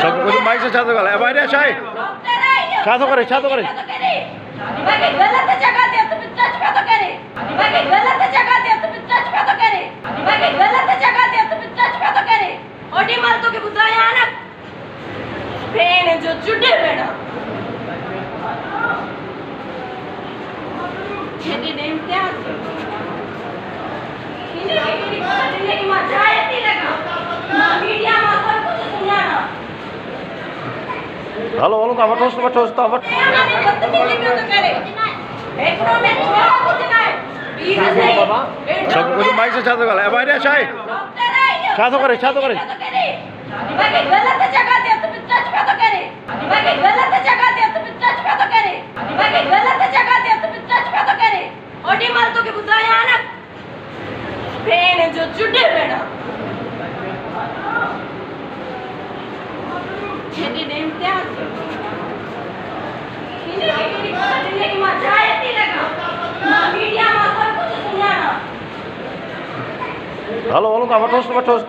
सबको माइक से छातो गला भाई रे शाही छातो करे छातो करे दिमाग के गलत जगह दिया तुम इतना छुपा तो करे दिमाग के गलत जगह दिया तुम इतना छुपा तो करे दिमाग के गलत जगह दिया तुम इतना छुपा तो करे ओडी मार तो के बुद्धा यहाँ ना पेन जो चुटे बेड़ा छेड़ी नेम क्या হ্যালো హలో కాబట్టి వస్తు కాబట్టి వస్తు కాబట్టి সব কিছু মাইসে ছাতো গেল। এবার ছাতো করে ছাতো করে। હલો હલો કામ અઠોસ અઠોસ